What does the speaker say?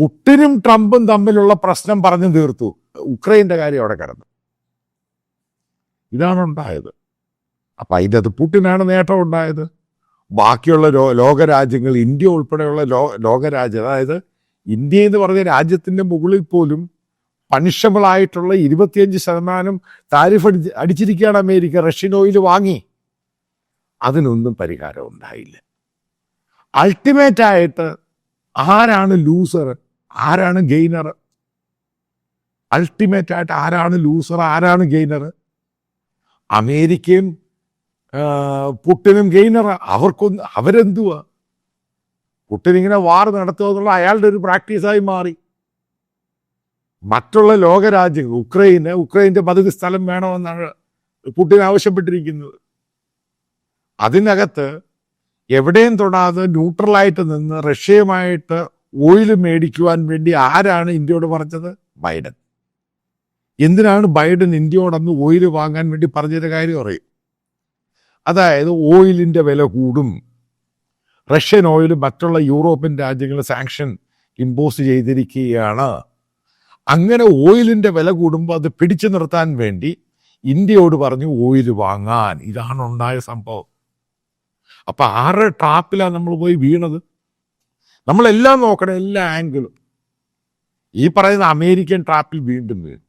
പുട്ടിനും ട്രംപും തമ്മിലുള്ള പ്രശ്നം പറഞ്ഞു തീർത്തു. ഉക്രൈന്റെ കാര്യം അവിടെ കിടന്നു. ഇതാണ് ഉണ്ടായത്. അപ്പം അതിന്റെ അത് പുട്ടിനാണ് നേട്ടം ഉണ്ടായത്. ബാക്കിയുള്ള ലോ ലോകരാജ്യങ്ങൾ ഇന്ത്യ ഉൾപ്പെടെയുള്ള ലോ ലോകരാജ്യം അതായത് ഇന്ത്യ എന്ന് പറഞ്ഞ രാജ്യത്തിന്റെ മുകളിൽ പോലും പണിഷബിളായിട്ടുള്ള ഇരുപത്തിയഞ്ച് ശതമാനം താരിഫ് അടി അടിച്ചിരിക്കുകയാണ് അമേരിക്ക. റഷ്യൻ ഓയിൽ വാങ്ങി. അതിനൊന്നും പരിഹാരം ഉണ്ടായില്ല. അൾട്ടിമേറ്റായിട്ട് ആരാണ് ലൂസർ ആരാണ് ഗെയിനർ? അൾട്ടിമേറ്റ് ആയിട്ട് ആരാണ് ലൂസർ ആരാണ് ഗെയിനർ? അമേരിക്കയും പുട്ടിനും ഗെയിനർ. അവർക്കൊന്ന് അവരെന്തുവാ? പുട്ടിൻ ഇങ്ങനെ വാർ നടത്തുക എന്നുള്ള അയാളുടെ ഒരു പ്രാക്ടീസായി മാറി. മറ്റുള്ള ലോകരാജ്യങ്ങൾ ഉക്രൈന് ഉക്രൈന്റെ പതിവ് സ്ഥലം വേണമെന്നാണ് പുട്ടിൻ ആവശ്യപ്പെട്ടിരിക്കുന്നത്. അതിനകത്ത് എവിടെയും തൊടാതെ ന്യൂട്രലായിട്ട് നിന്ന് റഷ്യയുമായിട്ട് ഓയിൽ മേടിക്കുവാൻ വേണ്ടി ആരാണ് ഇന്ത്യയോട് പറഞ്ഞത്? ബൈഡൻ. എന്തിനാണ് ബൈഡൻ ഇന്ത്യയോടന്ന് ഓയിൽ വാങ്ങാൻ വേണ്ടി പറഞ്ഞൊരു കാര്യം അറിയും? അതായത് ഓയിലിന്റെ വില കൂടും. റഷ്യൻ ഓയിൽ മറ്റുള്ള യൂറോപ്യൻ രാജ്യങ്ങൾ സാങ്ഷൻ ഇമ്പോസ് ചെയ്തിരിക്കുകയാണ്. അങ്ങനെ ഓയിലിന്റെ വില കൂടുമ്പോൾ അത് പിടിച്ചു നിർത്താൻ വേണ്ടി ഇന്ത്യയോട് പറഞ്ഞു ഓയിൽ വാങ്ങാൻ. ഇതാണ് ഉണ്ടായ സംഭവം. അപ്പം ആറ് ട്രാപ്പിലാണ് നമ്മൾ പോയി വീണത്? നമ്മളെല്ലാം നോക്കണം എല്ലാ ആംഗിളും ഈ പറയുന്ന അമേരിക്കൻ ട്രാപ്പിൽ വീണ്ടും വീണു